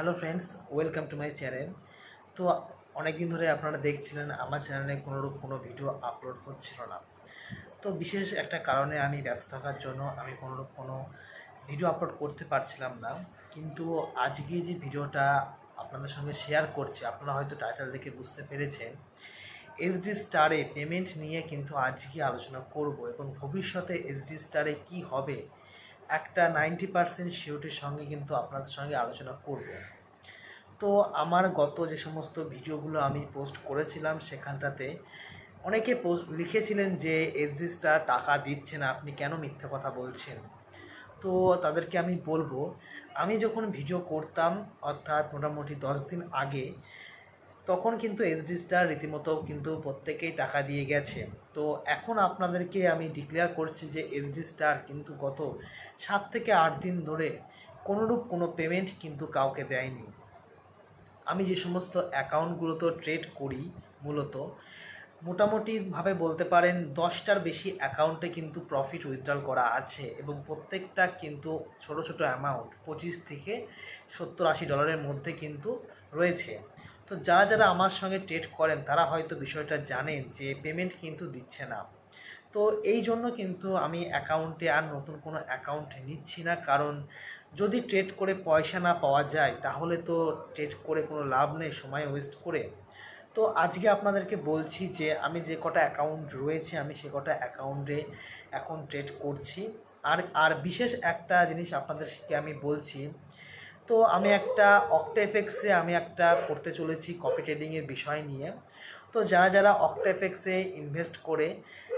Hello friends welcome to my channel তো অনেক দিন ধরে আপনারা দেখছিলেন, আমার চ্যানেলে কোনোরূপ কোনো ভিডিও আপলোড হচ্ছিল না। তো বিশেষ একটা কারণে আমি ব্যস্ত থাকার জন্য আমি কোনোরূপ কোনো ভিডিও আপলোড করতে পারছিলাম না। কিন্তু আজকে যে ভিডিওটা আপনাদের সঙ্গে শেয়ার করছি, আপনারা হয়তো টাইটেল দেখে বুঝতে পেরেছেন। এসডি স্টারে পেমেন্ট নিয়ে কিন্তু আজকে আলোচনা করব এবং ভবিষ্যতে এসডি স্টারে কি হবে একটা নাইনটি পার্সেন্ট সিওটির সঙ্গে কিন্তু আপনাদের সঙ্গে আলোচনা করব। তো আমার গত যে সমস্ত ভিডিওগুলো আমি পোস্ট করেছিলাম সেখানটাতে অনেকে পোস্ট লিখেছিলেন যে এসডি স্টার টাকা দিচ্ছে না, আপনি কেন মিথ্যে কথা বলছেন? তো তাদেরকে আমি বলব, আমি যখন ভিডিও করতাম, অর্থাৎ মোটামুটি দশ দিন আগে তখন কিন্তু এসডি স্টার রীতিমতো কিন্তু প্রত্যেকেই টাকা দিয়ে গেছে। তো এখন আপনাদেরকে আমি ডিক্লেয়ার করছি যে এসডি স্টার কিন্তু গত সাত থেকে আট দিন ধরে কোনোরূপ কোনো পেমেন্ট কিন্তু কাউকে দেয়নি। আমি যে সমস্ত অ্যাকাউন্টগুলোতে ট্রেড করি মূলত, মোটামুটিভাবে বলতে পারেন দশটার বেশি অ্যাকাউন্টে কিন্তু প্রফিট উইথড্রল করা আছে এবং প্রত্যেকটা কিন্তু ছোট ছোট অ্যামাউন্ট পঁচিশ থেকে সত্তর আশি ডলারের মধ্যে কিন্তু রয়েছে। তো যারা যারা আমার সঙ্গে ট্রেড করেন, তারা হয়তো বিষয়টা জানেন যে পেমেন্ট কিন্তু দিচ্ছে না। তো এই জন্য কিন্তু আমি অ্যাকাউন্টে আর নতুন কোনো অ্যাকাউন্ট নিচ্ছি না, কারণ যদি ট্রেড করে পয়সা না পাওয়া যায়, তাহলে তো ট্রেড করে কোনো লাভ নেই, সময় ওয়েস্ট করে। তো আজকে আপনাদেরকে বলছি যে, আমি যে কটা অ্যাকাউন্ট রয়েছে, আমি সে কটা অ্যাকাউন্টে এখন ট্রেড করছি। আর আর বিশেষ একটা জিনিস আপনাদেরকে আমি বলছি তো আমি একটা অক্টাএফএক্সে আমি একটা করতে চলেছি কপি ট্রেডিংয়ের বিষয় নিয়ে। তো যারা যারা অক্টাএফএক্সে ইনভেস্ট করে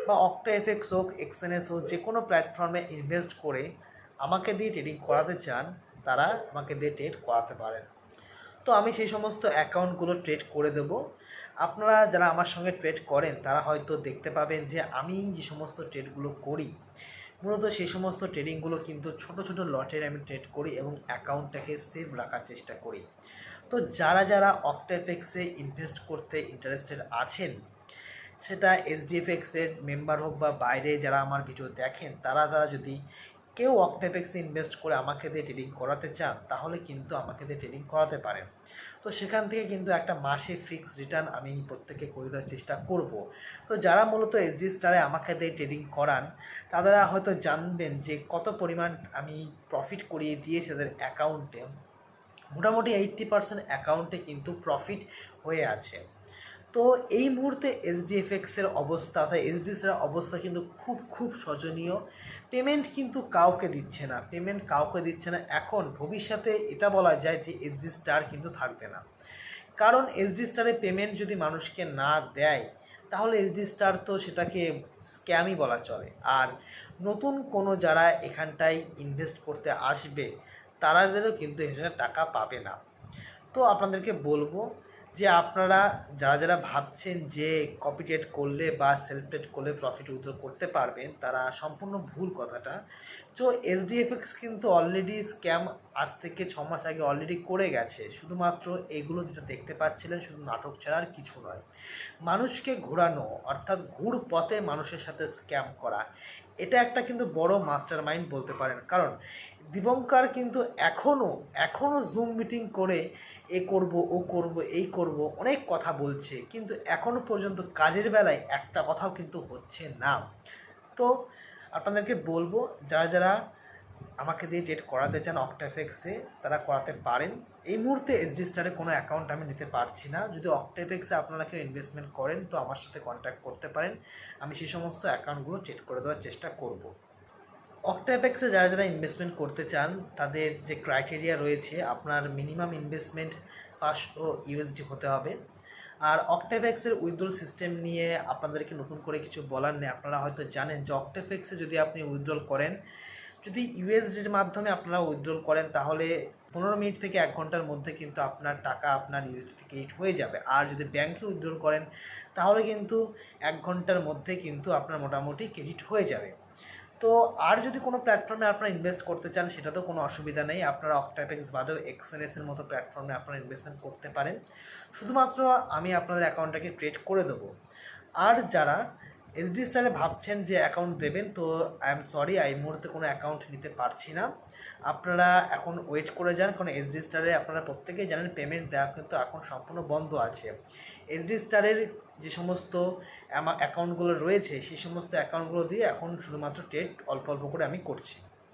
বা অক্টাএফএক্স হোক এক্সএনএস হোক, যে কোনো প্ল্যাটফর্মে ইনভেস্ট করে আমাকে দিয়ে ট্রেডিং করাতে চান, তারা আমাকে দিয়ে ট্রেড করাতে পারেন। তো আমি সেই সমস্ত অ্যাকাউন্টগুলো ট্রেড করে দেবো। আপনারা যারা আমার সঙ্গে ট্রেড করেন, তারা হয়তো দেখতে পাবেন যে আমি যে সমস্ত ট্রেডগুলো করি মূলত সেই সমস্ত ট্রেডিংগুলো কিন্তু ছোট ছোট লটের আমি ট্রেড করি এবং অ্যাকাউন্টটাকে সেভ রাখার চেষ্টা করি। তো যারা যারা অক্টাফেক্সে ইনভেস্ট করতে ইন্টারেস্টেড আছেন, সেটা এসডিএফএক্সের মেম্বার হোক বা বাইরে যারা আমার ভিডিও দেখেন, তারা তারা যদি কেউ অক্টাফেক্সে ইনভেস্ট করে আমাকে দিয়ে ট্রেডিং করাতে চান, তাহলে কিন্তু আমাকে দিয়ে ট্রেডিং করাতে পারেন। তো সেখান থেকে কিন্তু একটা মাসে ফিক্সড রিটার্ন আমি প্রত্যেকে করে দেওয়ার চেষ্টা করব। তো যারা মূলত এসডি স্টারে আমাকে দিয়ে ট্রেডিং করান, তারা হয়তো জানবেন যে কত পরিমাণ আমি প্রফিট করিয়ে দিয়েছি তাদের অ্যাকাউন্টে মোটামুটি এইট্টি পার্সেন্ট অ্যাকাউন্টে কিন্তু প্রফিট হয়ে আছে। তো এই মুহূর্তে এসডিএফএক্সের অবস্থা, অর্থাৎ এসডিএসের অবস্থা কিন্তু খুব খুব শোচনীয়। পেমেন্ট কিন্তু কাউকে দিচ্ছে না, পেমেন্ট কাউকে দিচ্ছে না। এখন ভবিষ্যতে এটা বলা যায় যে এসডি স্টার কিন্তু থাকবে না। কারণ এসডি স্টারে পেমেন্ট যদি মানুষকে না দেয়, তাহলে এসডি স্টার তো সেটাকে স্ক্যামই বলা চলে। আর নতুন কোনো যারা এখানটায় ইনভেস্ট করতে আসবে, তারাদেরও কিন্তু এখানে টাকা পাবে না। তো আপনাদেরকে বলব যে আপনারা যারা যারা ভাবছেন যে কপি ট্রেড করলে বা সেলফ ট্রেড করলে প্রফিট উইথড্র করতে পারবেন, তারা সম্পূর্ণ ভুল কথাটা। তো এসডিএফএক্স কিন্তু অলরেডি স্ক্যাম আজ থেকে ছ মাস আগে অলরেডি করে গেছে। শুধুমাত্র এগুলো যেটা দেখতে পাচ্ছিলেন, শুধু নাটক ছাড়া আর কিছু নয়। মানুষকে ঘোরানো, অর্থাৎ ঘুর পথে মানুষের সাথে স্ক্যাম করা, এটা একটা কিন্তু বড় মাস্টার মাইন্ড বলতে পারেন। কারণ দিবঙ্কার কিন্তু এখনও এখনও জুম মিটিং করে এ করব, ও করব, এই করব, অনেক কথা বলছে। কিন্তু এখনও পর্যন্ত কাজের বেলায় একটা কথাও কিন্তু হচ্ছে না। তো আপনাদেরকে বলব, যারা যারা আমাকে দিয়ে ডেট করাতে চান অক্টাফেক্সে তারা করাতে পারেন। এই মুহূর্তে এসডি স্টারে কোনো অ্যাকাউন্ট আমি নিতে পারছি না। যদি অক্টাফেক্সে আপনারা কেউ ইনভেস্টমেন্ট করেন, তো আমার সাথে কন্ট্যাক্ট করতে পারেন। আমি সেই সমস্ত অ্যাকাউন্টগুলো ট্রেড করে দেওয়ার চেষ্টা করব। অক্টাপেক্সে যারা যারা ইনভেস্টমেন্ট করতে চান, তাদের যে ক্রাইটেরিয়া রয়েছে, আপনার মিনিমাম ইনভেস্টমেন্ট পাঁচশো ইউএসডি হতে হবে। আর অক্টাপেক্সের উইথড্রল সিস্টেম নিয়ে আপনাদেরকে নতুন করে কিছু বলার নেই। আপনারা হয়তো জানেন যে অক্টাপেক্সে যদি আপনি উইথড্রল করেন, যদি ইউএসডির মাধ্যমে আপনারা উইথড্রল করেন, তাহলে পনেরো মিনিট থেকে এক ঘণ্টার মধ্যে কিন্তু আপনার টাকা আপনার ইউএসডি ক্রেডিট হয়ে যাবে। আর যদি ব্যাংকে উইথড্রল করেন, তাহলে কিন্তু এক ঘণ্টার মধ্যে কিন্তু আপনার মোটামুটি ক্রেডিট হয়ে যাবে। তো আর যদি কোনো প্ল্যাটফর্মে আপনারা ইনভেস্ট করতে চান সেটাতেও কোনো অসুবিধা নেই। আপনারা অক্টাপেক্স বাদেও এক্সএনএস এর মতো প্ল্যাটফর্মে আপনারা ইনভেস্টমেন্ট করতে পারেন। শুধুমাত্র আমি আপনাদের অ্যাকাউন্টটাকে ক্রিয়েট করে দেবো। আর যারা এসডি স্টাইলে ভাবছেন যে অ্যাকাউন্ট দেবেন, তো আই এম সরি এই মুহূর্তে কোনো অ্যাকাউন্ট নিতে পারছি না। আপনারা এখন ওয়েট করে যান, কারণ এসডি স্টারে আপনারা প্রত্যেকেই জানেন পেমেন্ট দেওয়া কিন্তু এখন সম্পূর্ণ বন্ধ আছে। এসডি স্টারের যে সমস্ত অ্যাকাউন্টগুলো রয়েছে, সেই সমস্ত অ্যাকাউন্টগুলো দিয়ে এখন শুধুমাত্র টেট অল্প অল্প করে আমি করছি।